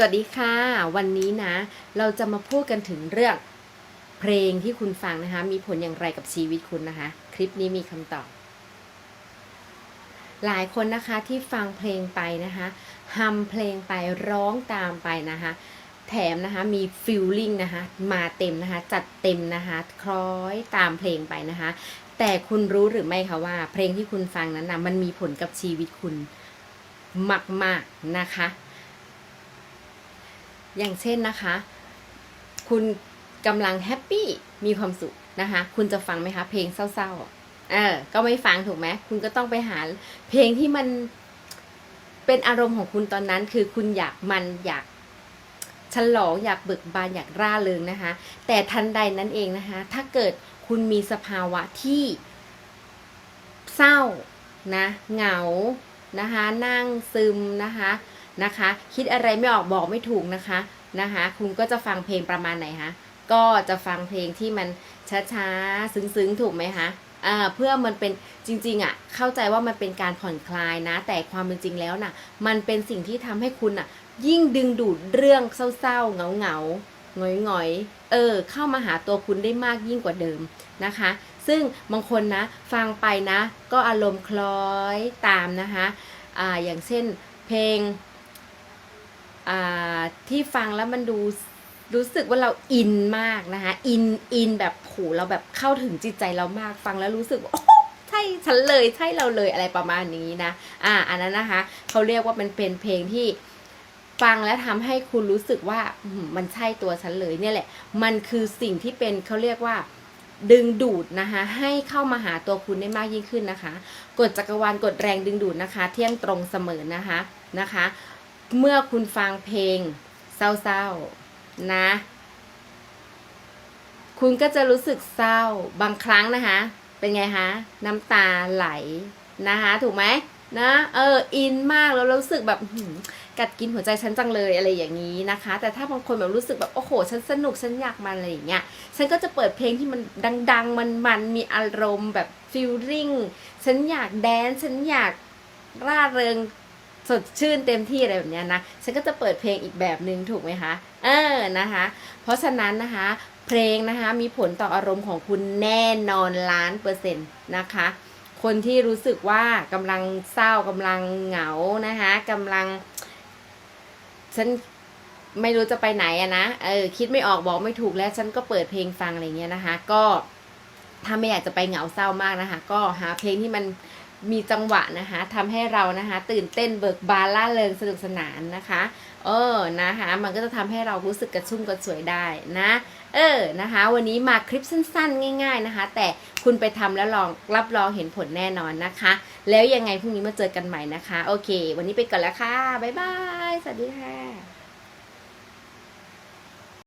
สวัสดีค่ะ วันนี้นะ เราจะมาพูดกันถึงเรื่องเพลงที่คุณฟังนะคะ มีผลอย่างไรกับชีวิตคุณนะคะ คลิปนี้มีคำตอบ หลายคนนะคะที่ฟังเพลงไปนะคะฮัมเพลงไปร้องตามไปนะคะ แถมนะคะมีฟิลลิ่งนะคะมาเต็มนะคะ จัดเต็มนะคะคล้อยตามเพลงไปนะคะ แต่คุณรู้หรือไม่คะว่า เพลงที่คุณฟังนั้นนะมันมีผลกับชีวิตคุณมากๆนะคะ อย่างเช่นนะคะ คุณกำลังแฮปปี้มีความสุขนะคะ คุณจะฟังไหมคะ เพลงเศร้าๆเออก็ไม่ฟังถูกไหมคุณก็ต้องไปหาเพลงที่มันเป็นอารมณ์ของคุณตอนนั้น คือคุณอยากมันอยากฉลองอยากเบิกบานอยากร่าเริงนะคะ แต่ทันใดนั้นเองนะคะ ถ้าเกิดคุณมีสภาวะที่เศร้านะเหงานะคะ นั่งซึมนะคะ นะคะ คิดอะไรไม่ออกบอกไม่ถูกนะคะนะคะ คุณก็จะฟังเพลงประมาณไหนคะก็จะฟังเพลงที่มันช้าๆซึ้งๆถูกไหมคะเพื่อมันเป็นจริงๆอะเข้าใจว่ามันเป็นการผ่อนคลายนะ แต่ความเป็นจริงแล้วน่ะ มันเป็นสิ่งที่ทำให้คุณอะ ยิ่งดึงดูดเรื่องเศร้าๆเหงาๆหงอยๆเออ เข้ามาหาตัวคุณได้มากยิ่งกว่าเดิมนะคะ ซึ่งบางคนนะฟังไปนะ ก็อารมณ์คล้อยตามนะคะอ่าอย่างเช่นเพลง ที่ฟังแล้วมันดูรู้สึกว่าเราอินมากนะคะอินอินแบบโหเราแบบเข้าถึงจิตใจเรามากฟังแล้วรู้สึกว่าโอ้ใช่ฉันเลยใช่เราเลยอะไรประมาณนี้นะ อ่า อันนั้นนะคะเขาเรียกว่ามันเป็นเพลงที่ฟังแล้วทำให้คุณรู้สึกว่ามันใช่ตัวฉันเลยเนี่ยแหละ มันคือสิ่งที่เป็นเขาเรียกว่าดึงดูดนะคะให้เข้ามาหาตัวคุณได้มากยิ่งขึ้นนะคะกฎจักรวาลกฎแรงดึงดูดนะคะ เที่ยงตรงเสมอนะคะนะคะ เมื่อคุณฟังเพลงเศร้าๆนะ คุณก็จะรู้สึกเศร้าบางครั้งนะคะ เป็นไงคะน้ำตาไหลนะคะ ถูกไหมนะเอออินมากแล้วรู้สึกแบบกัดกินหัวใจฉันจังเลยอะไรอย่างนี้นะคะ แต่ถ้าบางคนแบบรู้สึกแบบโอ้โหฉันสนุกฉันอยากมันอะไรอย่างเงี้ยฉันก็จะเปิดเพลงที่มันดัง ๆ มันมันมีอารมณ์แบบฟิลลิ่งฉันอยากแดนฉันอยากร่าเริง สดชื่นเต็มที่อะไรแบบนี้นะฉันก็จะเปิดเพลงอีกแบบหนึ่งถูกไหมคะเออนะคะ เพราะฉะนั้นนะคะ เพลงนะคะมีผลต่ออารมณ์ของคุณแน่นอนล้านเปอร์เซ็นต์นะคะคนที่รู้สึกว่ากำลังเศร้ากำลังเหงานะคะกำลัง ฉันไม่รู้จะไปไหนอะนะเออคิดไม่ออกบอกไม่ถูกแล้วฉันก็เปิดเพลงฟังอะไรเงี้ยนะคะ ก็ถ้าไม่อยากจะไปเหงาเศร้ามากนะคะ ก็หาเพลงที่มัน มีจังหวะนะคะทำให้เรานะคะตื่นเต้นเบิกบานล่าเริงสนุกสนานนะคะ เออนะคะ มันก็จะทำให้เรารู้สึกกระชุ่มกระชวยได้นะ เออนะคะ วันนี้มาคลิปสั้น ๆ ง่าย ๆนะคะ แต่คุณไปทำแล้วลองรับรองเห็นผลแน่นอนนะคะ แล้วยังไงพรุ่งนี้มาเจอกันใหม่นะคะ โอเค วันนี้ไปก่อนแล้วค่ะบ๊ายบายสวัสดีค่ะ